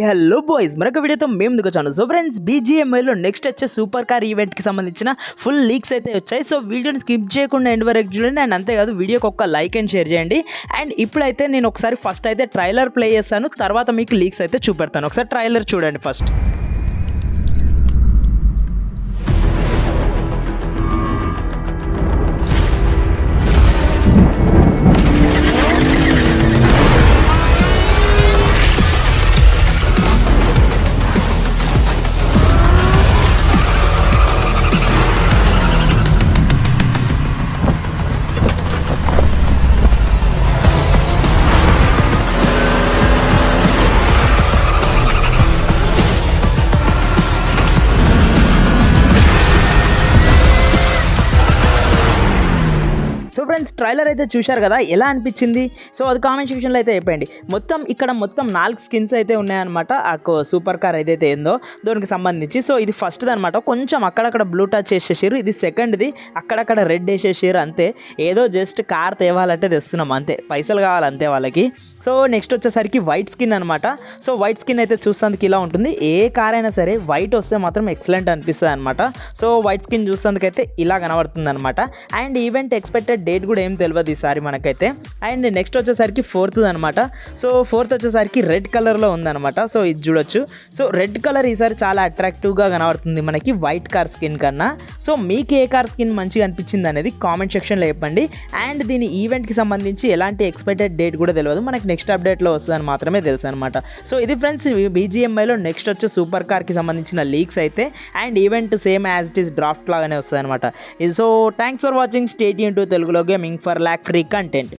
Hello boys మరొక వీడియోతో మేము ముందుకు వచ్చాను. సో ఫ్రెండ్స్ బీజీఎంఐలో నెక్స్ట్ వచ్చే సూపర్ కార్ ఈవెంట్కి సంబంధించిన ఫుల్ లీక్స్ అయితే వచ్చాయి. సో వీడియోని స్కిప్ చేయకుండా ఎండ్ వరకు చూడండి. అండ్ అంతేకాదు వీడియోకి ఒక్క లైక్ అండ్ షేర్ చేయండి. అండ్ ఇప్పుడైతే నేను ఒకసారి ఫస్ట్ అయితే ట్రైలర్ ప్లే చేస్తాను. తర్వాత మీకు లీక్స్ అయితే చూపెడతాను. ఒకసారి ట్రైలర్ చూడండి ఫస్ట్ సో ఫ్రెండ్స్ ట్రైలర్ అయితే చూశారు కదా ఎలా అనిపించింది? సో అది కామెంట్ సెక్షన్లో అయితే చెప్పండి మొత్తం ఇక్కడ మొత్తం నాలుగు స్కిన్స్ అయితే ఉన్నాయన్నమాట. ఆ కో- సూపర్ కార్ ఏదైతే ఏందో దానికి సంబంధించి. సో ఇది ఫస్ట్ది అనమాట కొంచెం అక్కడక్కడ బ్లూ టచ్ చేసేసారు ఇది సెకండ్ది అక్కడక్కడ రెడ్ వేసేసారు అంతే. ఏదో జస్ట్ కార్ తేవాలంటే తెస్తున్నాం అంతే. పైసలు కావాలి అంతే వాళ్ళకి. సో నెక్స్ట్ వచ్చేసరికి వైట్ స్కిన్ అనమాట సో వైట్ స్కిన్ అయితే చూస్తానికి ఇలా ఉంటుంది. ఏ కార్ అయినా సరే వైట్ వస్తే మాత్రం ఎక్సలెంట్ అనిపిస్తుంది అనమాట సో వైట్ స్కిన్ చూస్తానికైతే ఇలా కనబడుతుంది అనమాట అండ్ ఈవెంట్ ఎక్స్పెక్టెడ్ డేట్ కూడా ఏం తెలియదు ఈసారి మనకైతే. అండ్ నెక్స్ట్ వచ్చేసరికి ఫోర్త్ అనమాట సో ఫోర్త్ వచ్చేసరికి రెడ్ కలర్లో ఉందన్నమాట. సో ఇది చూడొచ్చు. సో రెడ్ కలర్ ఈసారి చాలా అట్రాక్టివ్గా కనబడుతుంది మనకి వైట్ కార్ స్కిన్ కన్నా. సో మీకు ఏ కార్ స్కిన్ మంచిగా అనిపించింది అనేది కామెంట్ సెక్షన్లో చెప్పండి. అండ్ దీని ఈవెంట్కి సంబంధించి ఎలాంటి ఎక్స్పెక్టెడ్ డేట్ కూడా తెలియదు మనకి నెక్స్ట్ అప్డేట్లో వస్తుందని మాత్రమే తెలుసు అనమాట సో ఇది ఫ్రెండ్స్ బీజిఎంఐలో నెక్స్ట్ వచ్చే సూపర్ కార్కి సంబంధించిన లీక్స్ అయితే. And event same as it is draft లాగానే వస్తుంది అనమాట so thanks for watching. State to Telugu gaming for lag free content